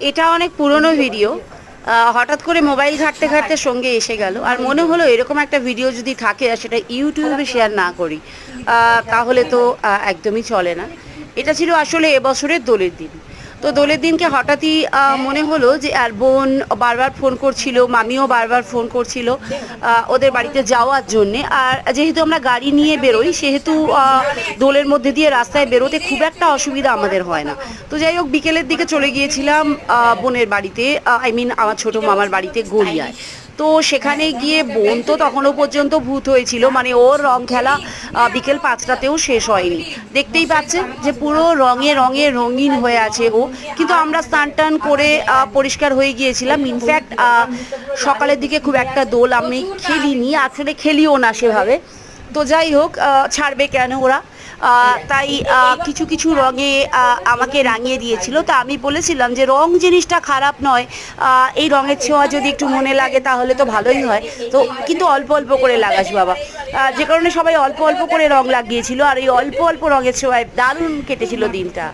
এটা অনেক পুরনো ভিডিও হঠাৎ করে মোবাইল ঘাঁটতে ঘাঁটতে সঙ্গে এসে গেল। আর মনে হলো এরকম একটা ভিডিও যদি থাকে আর সেটা ইউটিউবে শেয়ার না করি তাহলে তো একদমই চলে না। এটা ছিল আসলে এবছরের দোলের দিন। তো দোলের দিনকে হঠাৎই মনে হলো যে আর বোন বারবার ফোন করছিল, মামিও বারবার ফোন করছিল ওদের বাড়িতে যাওয়ার জন্যে। আর যেহেতু আমরা গাড়ি নিয়ে বেরোই, সেহেতু দোলের মধ্যে দিয়ে রাস্তায় বেরোতে খুব একটা অসুবিধা আমাদের হয় না। তো যাই হোক, বিকেলের দিকে চলে গিয়েছিলাম বোনের বাড়িতে আই মিন আমার ছোটো মামার বাড়িতে গড়িয়ায়। তো সেখানে গিয়ে বোন তো তখনও পর্যন্ত ভূত হয়েছিল। মানে ওর রং খেলা বিকেল পাঁচটাতেও শেষ হয়নি। দেখতেই পাচ্ছেন যে পুরো রঙে রঙে রঙিন হয়ে আছে ও। কিন্তু আমরা স্নান টান করে পরিষ্কার হয়ে গিয়েছিলাম। ইনফ্যাক্ট সকালের দিকে খুব একটা দোল আমি খেলিনি আসলে খেলিও না সেভাবে। তো যাই হোক ছাড়বে কেন ওরা? তাই কিছু কিছু রঙে আমাকে রাঙিয়ে দিয়েছিল। তা আমি বলেছিলাম যে রং জিনিসটা খারাপ নয়। এই রঙের ছোঁয়া যদি একটু মনে লাগে তাহলে তো ভালোই হয়। তো কিন্তু অল্প অল্প করে লাগাস বাবা। যে কারণে সবাই অল্প অল্প করে রং লাগিয়েছিল। আর এই অল্প অল্প রঙের ছোঁয়ায় দারুণ কেটেছিল দিনটা।